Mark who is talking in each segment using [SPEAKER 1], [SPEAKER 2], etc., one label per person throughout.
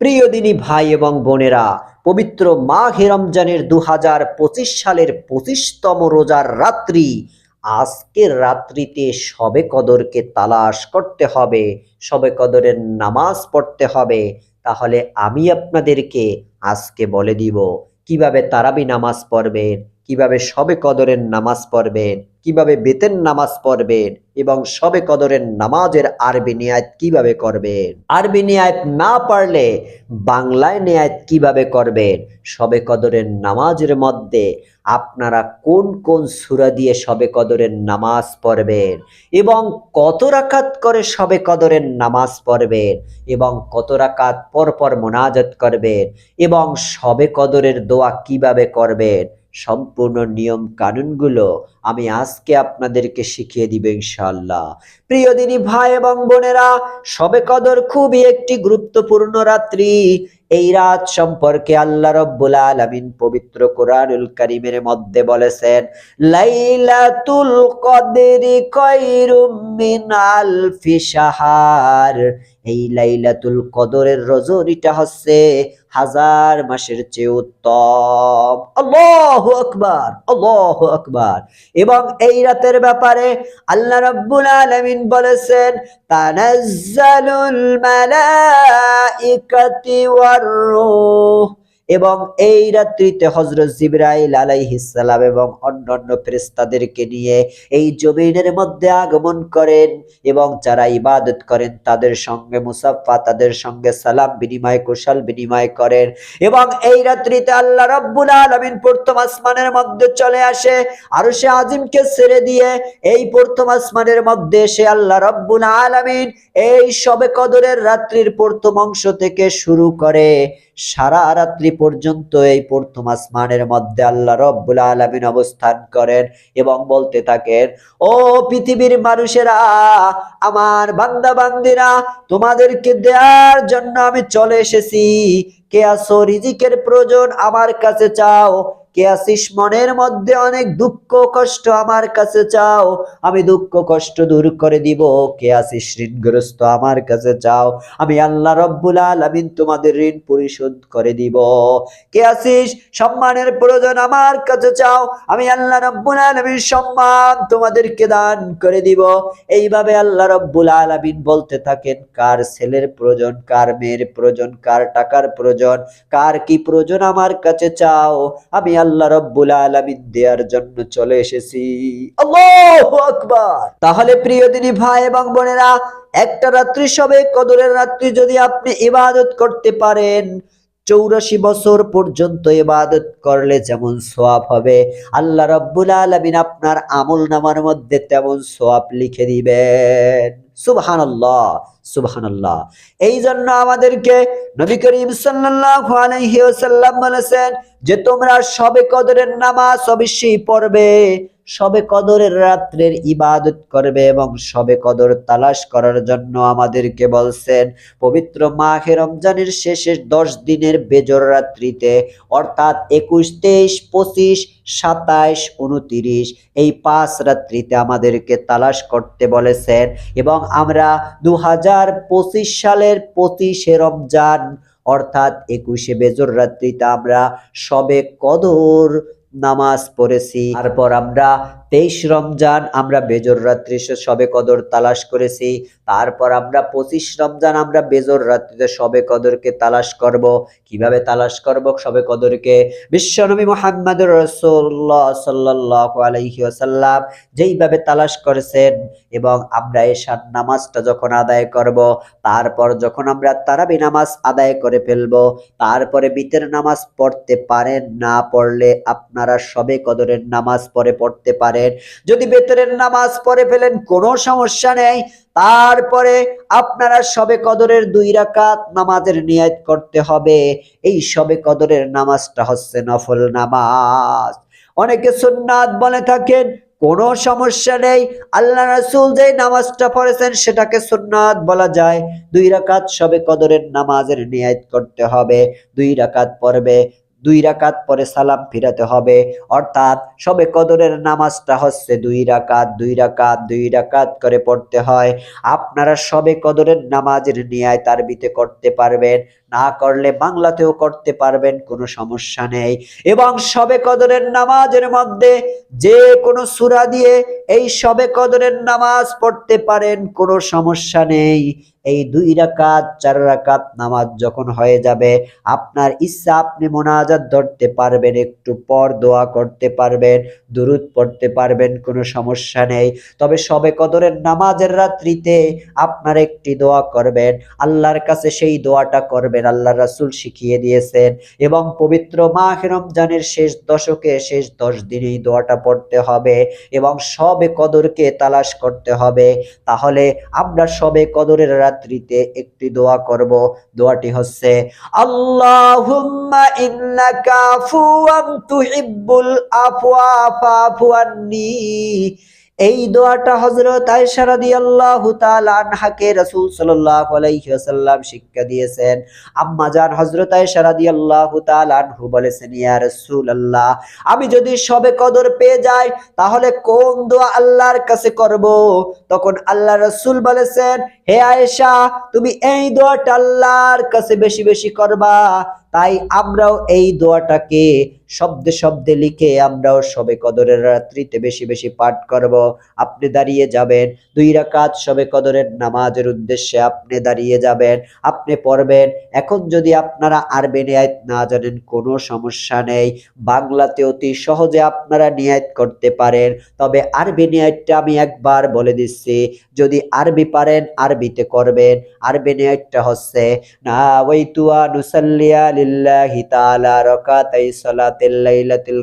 [SPEAKER 1] প্রিয় দিনী ভাই এবং বোনেরা, পবিত্র মাঘে রমজানের দু হাজার পঁচিশ সালের পঁচিশতম রোজার রাত্রি, আজকের রাত্রিতে সবে কদরকে তালাশ করতে হবে সবে কদরের নামাজ পড়তে হবে। তাহলে আমি আপনাদেরকে আজকে বলে দিব, কীভাবে তারাবি নামাজ পড়বেন, কীভাবে সবে কদরের নামাজ পড়বেন, কীভাবে বেতের নামাজ পড়বেন এবং সবে কদরের নামাজের আরবি নিয়াত কীভাবে করবেন? আরবি নিয়াত না পারলে বাংলায় নিয়াত কীভাবে করবেন? সবে কদরের নামাজের মধ্যে আপনারা কোন কোন সূরা দিয়ে সবে কদরের নামাজ পড়বেন? এবং কত রাকাত করে সবে কদরের নামাজ পড়বেন? এবং কত রাকাত পর পর মোনাজাত করবেন? এবং সবে কদরের দোয়া কীভাবে করবেন? সম্পূর্ণ নিয়ম কানুনগুলো আমি আজকে আপনাদেরকে শিখিয়ে দিব ইনশাআল্লাহ। প্রিয় দিনী ভাই এবং বোনেরা, সবে কদর খুবই একটি গুরুত্বপূর্ণ রাত্রি। এই রাত সম্পর্কে আল্লাহ রব্বুল আলামিন পবিত্র কোরআনুল কারীমের মধ্যে বলেছেন, লাইলাতুল কদরি খায়রুম মিন আলফি শাহর। এই লাইলাতুল কদরের রজনীটা হচ্ছে হাজার মাসের চেয়ে উত্তম। আল্লাহ আকবার আল্লাহ আকবার। এবং এই রাতের ব্যাপারে আল্লাহ রাব্বুল আলামিন বলেছেন, তানাজ্জালুল মালাইকাতি ওয়ার রূহ। এবং এই রাত্রিতে হজরত জিব্রাইল আলাইহিসসালাম এবং অন্যান্য ফেরেশতাদেরকে নিয়ে এই জমিনের মধ্যে আগমন করেন এবং যারা ইবাদত করেন তাদের সঙ্গে মুসাফা তাদের সঙ্গে সালাম বিনিময়, কুশল বিনিময় করেন এবং এই রাত্রিতে আল্লাহ রাব্বুল আলামিন প্রথম আসমানের মধ্যে চলে আসে আর সে আজিমকে ছেড়ে দিয়ে এই প্রথম আসমানের মধ্যে এসে আল্লাহ রাব্বুল আলামিন এই সবে কদরের রাত্রির প্রথম অংশ থেকে শুরু করে সারা রাত্রি পর্যন্ত এই প্রথম আসমানের মধ্যে আল্লাহ রব্বুল আলমিন অবস্থান করেন এবং বলতে থাকেন, ও পৃথিবীর মানুষেরা, আমার বান্দা বান্দিরা তোমাদেরকে দেওয়ার জন্য আমি চলে এসেছি। কে আসো রিজিকের প্রয়োজন আমার কাছে চাও। কে আসিস মনের মধ্যে? অনেক দুঃখ কষ্ট আমার কাছে চাও। আমি দুঃখ কষ্ট দূর করে দিব। কে আসিস ঋণগ্রস্ত আমার কাছে চাও। আমি আল্লাহ রব্বুল আলামিন তোমাদের ঋণ পরিশোধ করে দিব। কে আসিস সম্মানের প্রয়োজন আমার কাছে চাও। আমি আল্লাহ রব্বুল আলামিন সম্মান তোমাদেরকে দান করে দিব। এইভাবে আল্লাহ রব্বুল আলামিন বলতে থাকেন, কার ছেলের প্রয়োজন, কার মেয়ের প্রয়োজন, কার টাকার প্রয়োজন, কার কি প্রয়োজন আমার কাছে চাও। আমি আল্লাহ রব্বুল আলামিন দেওয়ার জন্য চলে এসেছি। আল্লাহু আকবার। তাহলে প্রিয় দিনী ভাই এবং বোনেরা, একটা রাত্রি সবে, কদরের রাত্রি যদি আপনি ইবাদত করতে পারেন, চৌরাশি বছর পর্যন্ত ইবাদত করলে যেমন সোয়াব হবে। আল্লাহ রব্বুল আলামিন আপনার আমল নামার মধ্যে তেমন সোয়াব লিখে দিবেন। সুবহানাল্লাহ। সুবহানাল্লাহ। এই জন্য আমাদেরকে নবী করিম ওয়াসাল্লাম বলেছেন যে, তোমরা সবে কদরের নামাজ অবশ্যই পড়বে, সবে কদরের রাত্রের ইবাদত করবে এবং সবে কদর তালাশ করার জন্য আমাদেরকে বলছেন, পবিত্র মাহে রমজানের শেষের দশ দিনের বেজর রাত্রিতে, অর্থাৎ একুশ, তেইশ, পঁচিশ, সাতাইশ, উনতিরিশ, এই পাঁচ রাত্রিতে আমাদেরকে তালাশ করতে বলেছেন এবং আমরা দু হাজার পঁচিশ সালের পঁচিশে রমজান অর্থাৎ একুশে বেজর রাত্রিতে আমরা সবে কদর নামাজ পড়েছি। তারপর আমরা তেইশ রমজান আমরা বেজর রাত্রি সবে কদর তালাশ করেছি। তারপর আমরা পঁচিশ রমজান আমরা বেজর রাত্রিতে সবে কদরকে তালাশ করব। কীভাবে তালাশ করব সবে কদরকে? বিশ্বনবী মোহাম্মদ রসুল্লাহ সাল্লাহ আলাইহি আসাল্লাম যেইভাবে তালাশ করেছেন এবং আমরা এশার নামাজটা যখন আদায় করব, তারপর যখন আমরা তারাবি নামাজ আদায় করে ফেলব, তারপরে বিতের নামাজ পড়তে পারেন না পড়লে আপনারা সবে কদরের নামাজ পড়ে পড়তে পারেন যদি বেতরের নামাজ পড়ে ফেলেন, কোনো সমস্যা নেই। তারপরে আপনারা সবে কদরের দুই রাকাত নামাজের নিয়াত করতে হবে। এই সবে কদরের নামাজটা হচ্ছে নফল নামাজ। অনেকে সুন্নাত বলে থাকেন, কোনো সমস্যা নেই। আল্লাহ রাসূল যে নামাজটা পড়েছেন, সেটাকে সুন্নাত বলা যায়। দুই রাকাত সবে কদরের নামাজের নিয়াত করতে হবে। দুই রাকাত পড়বে। দুই রাকাত পরে সালাম ফিরাতে হবে। অর্থাৎ সবে কদরের নামাজটা হচ্ছে দুই রাকাত দুই রাকাত দুই রাকাত করে পড়তে হয়। আপনারা সবে কদরের নামাজের নিয়ায় তারবিতে করতে পারবেন, না করলে বাংলাতেও করতে পারবেন, কোনো সমস্যা নেই। এবং সবে কদরের নামাজের মধ্যে যে কোনো সুরা দিয়ে এই সবে কদরের নামাজ পড়তে পারেন, কোনো সমস্যা নেই। এই দুই রাকাত, চার রাকাত নামাজ যখন হয়ে যাবে, আপনার ইচ্ছা আপনি মোনাজাত ধরতে পারবেন, একটু পর দোয়া করতে পারবেন, দুরুদ পড়তে পারবেন, কোনো সমস্যা নেই। তবে সবে কদরের নামাজের রাত্রিতে আপনার একটি দোয়া করবেন, আল্লাহর কাছে সেই দোয়াটা করবেন আল্লাহ রাসুল শিখিয়ে দিয়েছেন। এবং পবিত্র মাহ রমজানের শেষ দশকে, শেষ দশ দিন এই দোয়াটা পড়তে হবে এবং সবে কদরকে তালাশ করতে হবে। তাহলে আমরা সবে কদরের রাত্রিতে একটি দোয়া করব। দোয়াটি হচ্ছে আল্লাহুম্মা ইন্নাকা আফুওয়ান তুহিব্বুল আফওয়া ফাফু এই দোয়াটা হজরত আয়েশা রাদিয়াল্লাহু তাআলা আনহাকে রাসূল সাল্লাল্লাহু আলাইহি ওয়াসাল্লাম শিক্ষা দিয়েছেন। আম্মা জান হযরত আয়েশা রাদিয়াল্লাহু তাআলা আনহু বলেছেন, ইয়া রাসূলুল্লাহ, আমি যদি সবে কদর পেয়ে যাই, তাহলে কোন দোয়া আল্লাহর কাছে করব? তখন আল্লাহ রাসূল বলেছেন, হে আয়েশা, তুমি এই দোয়াটা আল্লাহর কাছে বেশি বেশি করবা। তাই আমরাও এই দোয়াটাকে শব্দে শব্দে লিখে আমরাও সবে কদরের রাত্রিতে বেশি বেশি পাঠ করব। আপনি দাঁড়িয়ে যাবেন, দুই রাকাত সবে কদরের নামাজের উদ্দেশ্যে আপনি দাঁড়িয়ে যাবেন, আপনি পড়বেন। এখন যদি আপনারা আরবি নিয়াত না জানেন, কোনো সমস্যা নেই। বাংলাতে অতি সহজে আপনারা নিয়াত করতে পারেন। তবে আরবি নিয়াতটা আমি একবার বলে দিচ্ছি, যদি আরবি পারেন আরবিতে করবেন। আরবি নিয়াতটা হচ্ছে নাওয়াইতু আন উসাল্লিয়া লিল্লাহি তাআলা রাকাতাই সালাতিল লাইলাতিল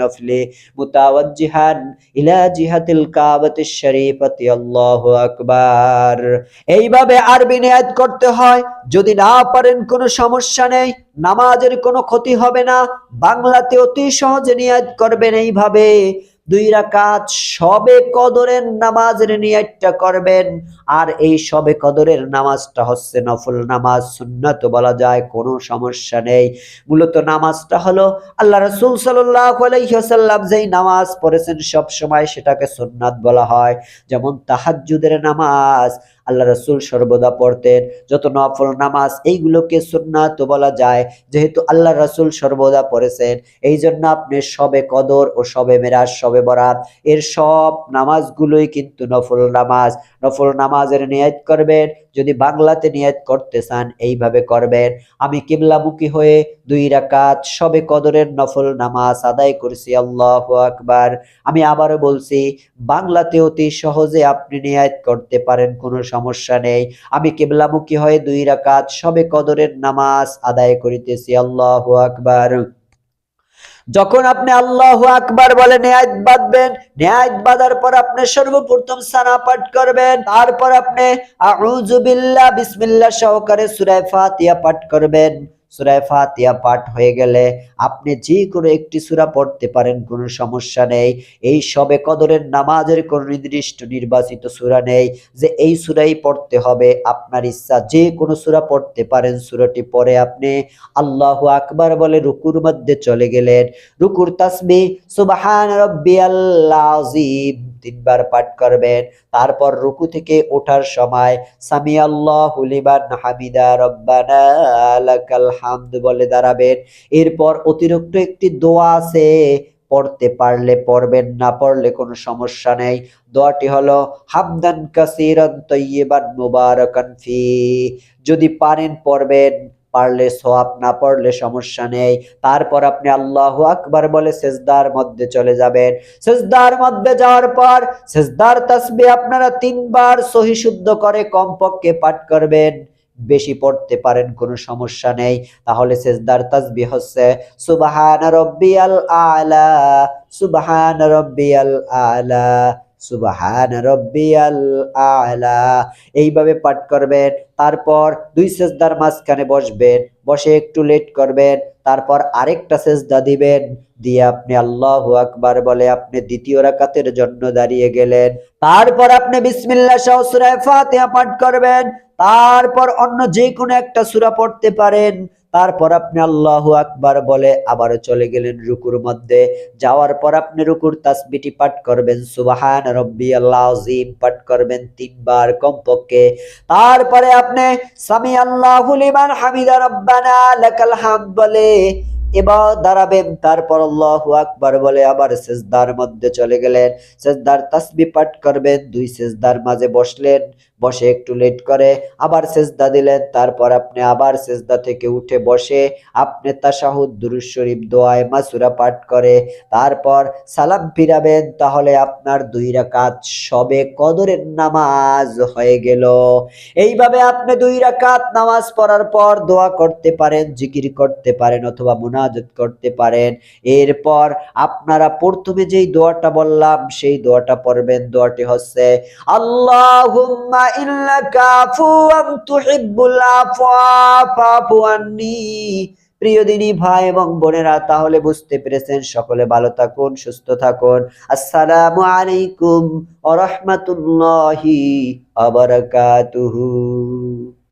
[SPEAKER 1] নফলি মুতাওয়াজ্জিহান ইলা জিহাতিল শরীফাতি, আল্লাহু আকবার। এইভাবে আরবি নিয়াত করতে হয়, যদি না পারেন কোনো সমস্যা নেই, নামাজের কোনো ক্ষতি হবে না, বাংলাতে অতি সহজে নিয়াত করবেন এইভাবে। দুই রাকাত সবে কদরের নামাজের নিয়াতটা করবেন। আর এই সবে কদরের নামাজটা হচ্ছে নফল নামাজ, সুন্নত বলা যায়, কোনো সমস্যা নেই। মূলত নামাজটা হলো আল্লাহ রসুল ওয়াসাল্লাম যেই নামাজ পড়েছেন সব সময় সেটাকে সুন্নাত বলা হয়। যেমন তাহাজ্জুদের নামাজ আল্লাহ রসুল সর্বদা পড়তেন। যত নফল, নামাজ, এইগুলোকে সুন্নাত বলা যায়। যেহেতু আল্লাহ রসুল সর্বদা পড়েছেন এই জন্য আপনি সবে কদর ও সবে মেরাজ, সবে বরাত, এর সব নামাজগুলোই কিন্তু নফল নামাজ। নফল নামাজের নিয়ত করবেন, যদি বাংলাতে নিয়ত করতে চান, এইভাবে করবেন। আমি কিবলামুখী হয়ে দুই রাকাত সবে কদরের নফল নামাজ আদায় করছি, আল্লাহ আকবার। আমি আবারও বলছি, বাংলাতে অতি সহজে আপনি নিয়াত করতে পারেন কোনো সমস্যা নেই। আমি কেবলামুখী হয়ে দুই রাকাত সবে কদরের নামাজ আদায় করিতেছি। আল্লাহ আকবার। যখন আপনি আল্লাহ আকবার বলে ন্যায় বাঁধবেন ন্যায় বাঁধার পর আপনি সর্বপ্রথম সানা পাঠ করবেন। তারপর আপনি আউযু বিল্লাহ বিসমিল্লাহ সহকারে সুরায় ফাতিয়া পাঠ করবেন। সূরা ফাতিহা পাঠ হয়ে গেলে আপনি যে কোনো একটি সূরা পড়তে পারেন, কোনো সমস্যা নেই। এই সবে কদরের নামাজের কোনো নির্দিষ্ট নির্বাচিত সূরা নেই যে এই সুরাই পড়তে হবে। আপনার ইচ্ছা যে কোনো সূরা পড়তে পারেন, সূরাটি পরে আপনি আল্লাহ আকবার বলে রুকুর মধ্যে চলে গেলেন। রুকুর তাসমি সুবহান রাব্বিয়াল আযীম তিনবার পাঠ করবেন। তারপর রুকু থেকে ওঠার সময় সামি আল্লাহু লিমান হামিদা রব্বানা লাকাল হামদ বলে দাঁড়াবেন। এরপর অতিরিক্ত একটি দোয়া আছে, পড়তে পারলে পড়বেন, না পড়লে কোনো সমস্যা নেই। দোয়াটি হলো, হামদান কাসিরান তৈয়বান মুবারাকান ফি যদি পারেন পড়বেন। পারলে সোয়াব না পড়লে সমস্যা নেই। তারপর আপনি আল্লাহ আকবার বলে সেজদার মধ্যে চলে যাবেন। সেজদার মধ্যে যাওয়ার পর সেজদার তাসবি আপনারা তিনবার সহি শুদ্ধ করে কমপক্ষে পাঠ করবেন। বেশি পড়তে পারেন, কোনো সমস্যা নেই। তাহলে সেজদার তাসবি হচ্ছে, সুবহান রব্বিয়াল আলা, সুবহান রব্বিয়াল আলা। সুবহান রব্বিয়াল আলা। এইভাবে পাঠ করবেন, তারপর দুই সেজদার মাঝখানে বসবেন, বসে একটু লেট করবেন, তারপর আরেকটা সেজদা দিবেন, দিয়ে আপনি আল্লাহ আকবার বলে আপনি দ্বিতীয় রাকাতের জন্য দাঁড়িয়ে গেলেন। তারপর আপনি বিসমিল্লাহ সহ সূরা ফাতিহা পাঠ করবেন, তারপর অন্য যে কোনো একটা সূরা পড়তে পারেন। তারপর আপনি আল্লাহ আকবার বলে আবারও চলে গেলেন রুকুর মধ্যে। যাওয়ার পর আপনি রুকুর তাসবিটি পাঠ করবেন, সুবাহান রব্বি আল্লাহ আজিম পাঠ করবেন তিনবার কমপক্ষে। তারপরে আপনি সামি আল্লাহু লিমান হামিদা রব্বানা লাকাল হামদ বলে এবার দাঁড়াবেন। তারপর আল্লাহু আকবার বলে আবার সেজদার মধ্যে চলে গেলেন। সেজদার তাসবি পাঠ করবেন, দুই সেজদার মাঝে বসলেন। বসে একটু লেট করে, আবার সেজদা দিলেন, তারপর আপনি আবার সেজদা থেকে উঠে বসে আপনি তাশাহুদ, দুরুদ শরীফ দোয়ায় মাসুরা পাঠ করে, তারপর সালাম ফিরাবেন, তাহলে আপনার দুই রাকাত সবে কদরের নামাজ হয়ে গেল। এইভাবে আপনি দুই রাকাত নামাজ পড়ার পর দোয়া করতে পারেন, জিকির করতে পারেন, অথবা মুনাজাত করতে পারেন। এরপর আপনারা প্রথমে যেই দোয়াটা বললাম, সেই দোয়াটা পড়বেন, দোয়াটি হচ্ছে, আল্লাহুম্মা ইন্নাকা আফুওয়ান তুহিব্বুল আফওয়া, ফাফু আন্নী। ভাই এবং বোনেরা, তাহলে বুঝতে পেরেছেন, সকলে ভালো থাকুন, সুস্থ থাকুন। আসসালামু আলাইকুম ওয়া রাহমাতুল্লাহি